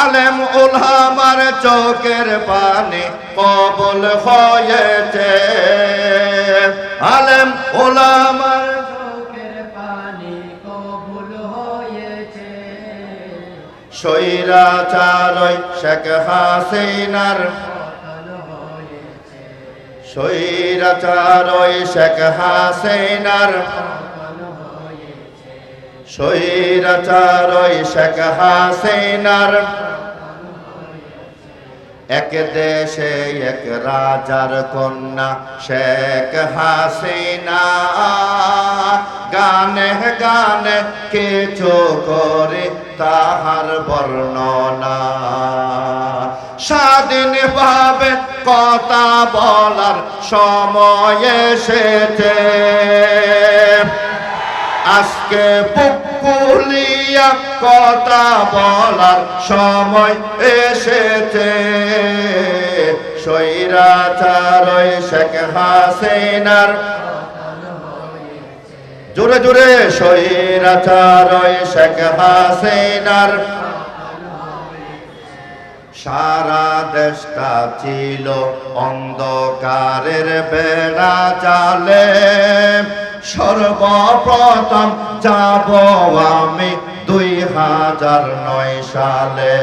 আলেম উলহামার চোখের পানি কবল হয়েছে। আলেম উলামার চোখের পানি শেখ হাসিনার হয়েছে। শেখ হাসিনার সৈরাচারই শেখ হাসিনার। এক দেশে এক রাজার কন্যা শেখ হাসিনা। গানে গানে কিছু করে তাহার বর্ণনা। স্বাধীন ভাবে কথা বলার সময় এসেছে। আজকে পুকুলিয়া কথা বলার সময় এসেছে। সৈরাচারয় শেখ হাসিনার। জোরে জোরে সৈরাচারয় শেখ হাসিনার। সারা দেশটা ছিল অন্ধকারের বেড়া চালে। সর্বপ্রথম যাব আমি দুই হাজার নয় সালে।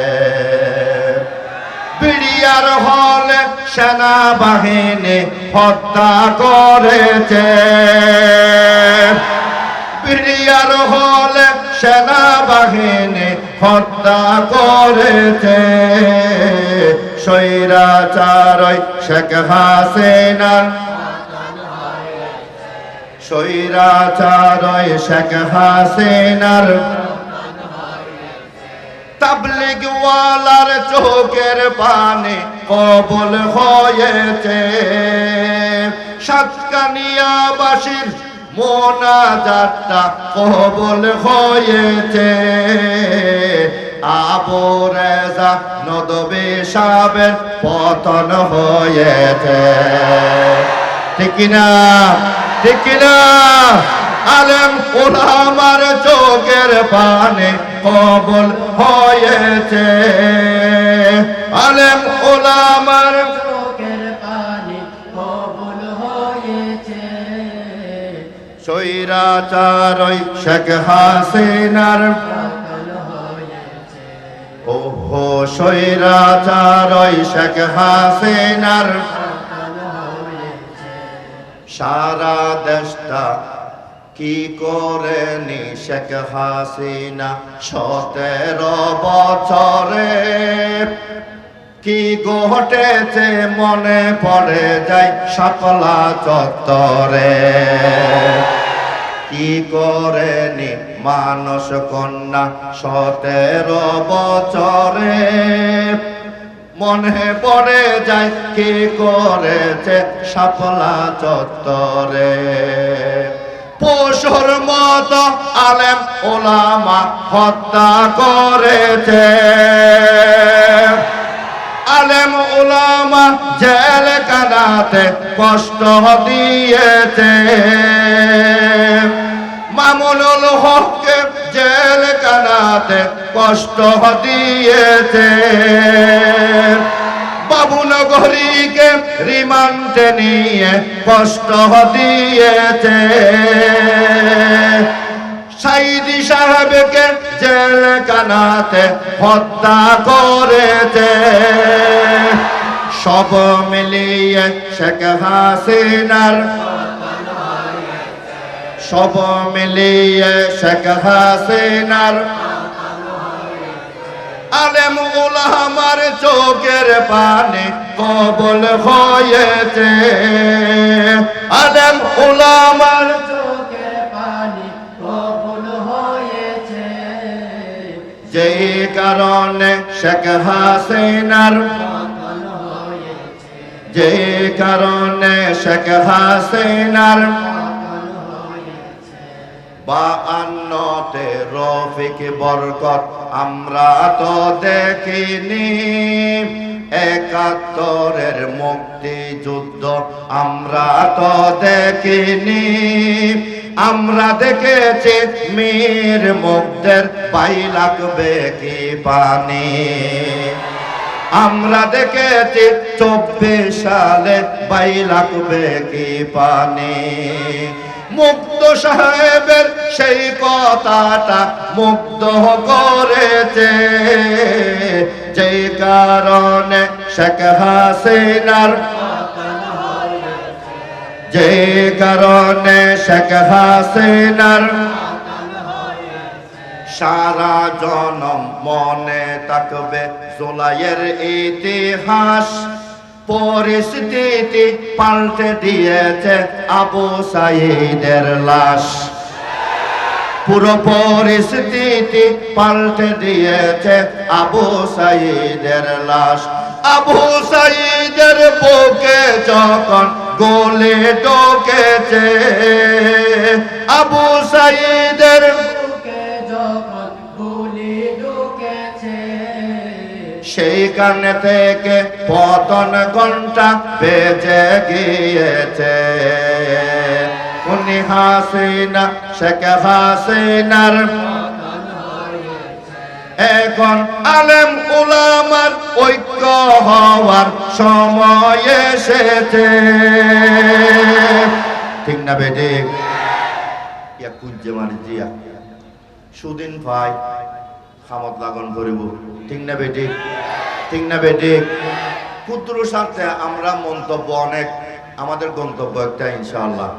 বিড়িয়ার হলে সেনাবাহিনী হত্যা করেছে। বিড়িয়ার হলে সেনাবাহিনী হত্যা করেছে। সৈরাচারয় শেখ হাসিনার। সৈরাচারয় শেখ হাসিনার। তাবলিগওয়ালার চোখের পানি কবল হয়েছে। সাতকানিয়াবাসীর মোনাজাতটা কবল হয়েছে। আবু রেজা নদবে পতন হয়েছে। ঠিক না ঠিক না আলেম ওলামার চোখের পানে কবল হয়েছে। আলেম ওলামার সৈরাচারই শেখ হাসিনার। ওহো সৈরাচারই শেখ হাসিনার। সারা দেশটা কি করে নি শেখ হাসিনা? সতেরো বছরে কি ঘটেছে মনে পড়ে যায় সকলা চত্বরে। কি করে নি? মানস কন্যা সতেরো বছরে। মনে পড়ে যায় কি করেছে সাপলা চত্বরে। পশুর মতো আলেম ওলামা হত্যা করেছে। আলেম ওলামা জেল কানাতে কষ্ট দিয়েছে। কানাতে কষ্ট দিয়েছে। বাবুনগরীকে রিমান্ডে নিয়ে কষ্ট দিয়েছে। সাইদি সাহেবকে জেল কানাতে হত্যা করেছে। সব মিলিয়ে শেখ হাসিনার সব মিলিয়ে শেখ হাসিনার আলেম উলামার চোখের পানি কবল হয়েছে। আলেম হয়েছে। যেই কারণে শেখ হাসিনার যে কারণে শেখ হাসিনার বা আন্নতে রফিক বরকত, আমরা তো দেখিনি। একাত্তরের মুক্তি যুদ্ধ আমরা তো দেখিনি। আমরা দেখেছি মীর মুগ্ধের পাই লাগবে কি পানি। আমরা দেখেছি চব্বিশ সালে বাই লাগবে কি পানি। মুক্ত সাহেবের সেই কথাটা মুগ্ধ করেছে। যে কারণে শেখ হাসিনার যে কারণে শেখ হাসিনার সারা জনম মনে থাকবে জুলাইয়ের ইতিহাস। পরিস্থিতি পাল্টে দিয়েছে আবু সাইদের লাশ। পুরো পরিস্থিতি পাল্টে দিয়েছে আবু সাইদের লাশ। আবু সাইদের বুকে যখন গোলে ঢোকেছে, আবু সাইদের সেইখানে থেকে পতন ঘণ্টা বেজে গিয়েছে। উনি হাসিনা, শেখ হাসিনার এখন আলেম উলামার ঐক্য হওয়ার সময় এসেছে। ঠিক না বেটে ইয়া কুঞ্জে মারি জিয়া। সুদিন ভাই, খামত লাগন করিব ঠিক না বেটি ঠিক না বেটি পুত্র স্বার্থে আমরা মন্তব্য অনেক, আমাদের গন্তব্য একটা ইনশাআল্লাহ।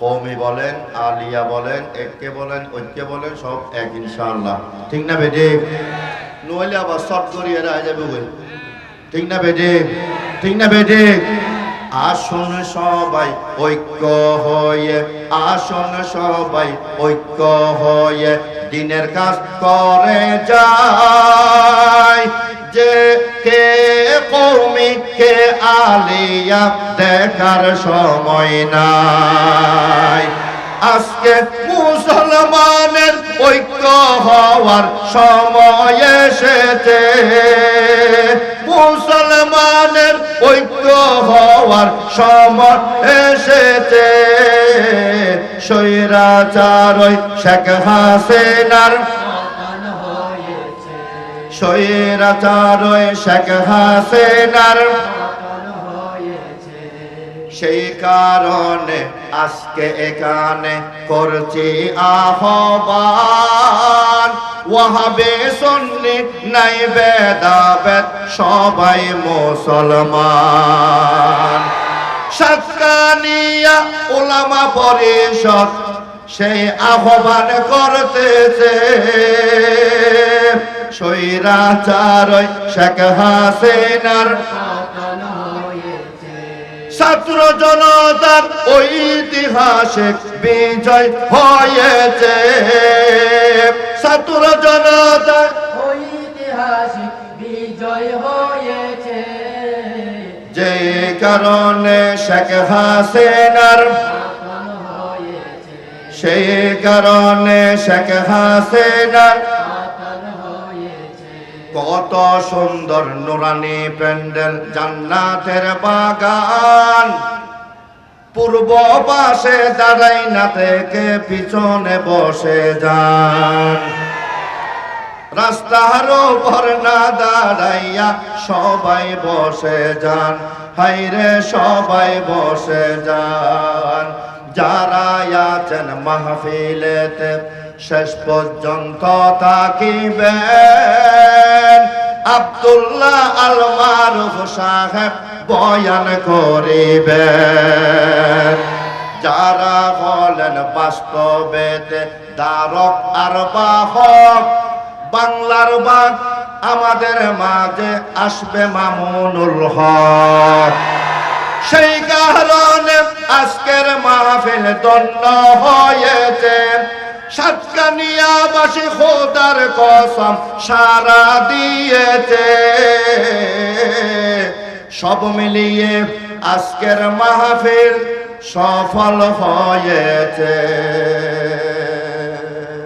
কৌমি বলেন, আলিয়া বলেন এককে বলেন, ঐক্যে বলেন, সব এক ইনশাআল্লাহ। ঠিক না বেটি নইলে আবার শর্ট করিয়ে রায় যাবে বই ঠিক না বেটি ঠিক? না বেটি আসুন সবাই ঐক্য হয়ে, আসুন সবাই ঐক্য হয়ে, দিনের কাজ করে যায়। যে কে কৌমি, কে আলিয়া, দেখার সময় নাই। আজকে মুসলমানের ঐক্য হওয়ার সময় এসেছে। মুসলমানের ঐক্য হওয়ার সময় এসেছে। স্বৈরাচারই শেখ হাসিনার স্বৈরাচারই শেখ হাসিনার। সেই কারণে আজকে এখানে করছি আহ্বান। ওয়াহাবে সন্নি, নাই বেদাবেদ সবাই মুসলমান। সাতকানিয়া ওলামা পরিষদ, সেই আহ্বান করতেছে। স্বৈরাচারই শেখ হাসিনার। ছাত্র জনতার ঐতিহাসিক বিজয় হয়েছে। ছাত্র জনতার ঐতিহাসিক বিজয় হয়েছে। যে কারণে শেখ হাসিনার সেই কারণে শেখ হাসিনার কত সুন্দর নুরানি প্যান্ডেল, জান্নাতের বাগান। পূর্ব পাশে দাঁড়াই না থেকে পিছনে বসে যান। রাস্তার উপর না দাঁড়াইয়া সবাই বসে যান হাইরে সবাই বসে যান। যারা আছেন মাহফিলেতে শেষ পর্যন্ত থাকিবেন। আব্দুল্লাহ আল মারুফ সাহেব বয়ান করিবেন। যারা হলেন বাস্তবেতে দারক আর বাহক, বাংলার বাঘ আমাদের মাঝে আসবে মামুনুল হক। সেই কারণে আজকের মাহফিল দণ্ড হয়েছে। সাতকানিয়াবাসী খোদার কসম সারা দিয়েছে। সব মিলিয়ে আজকের মাহফিল সফল হয়েছে।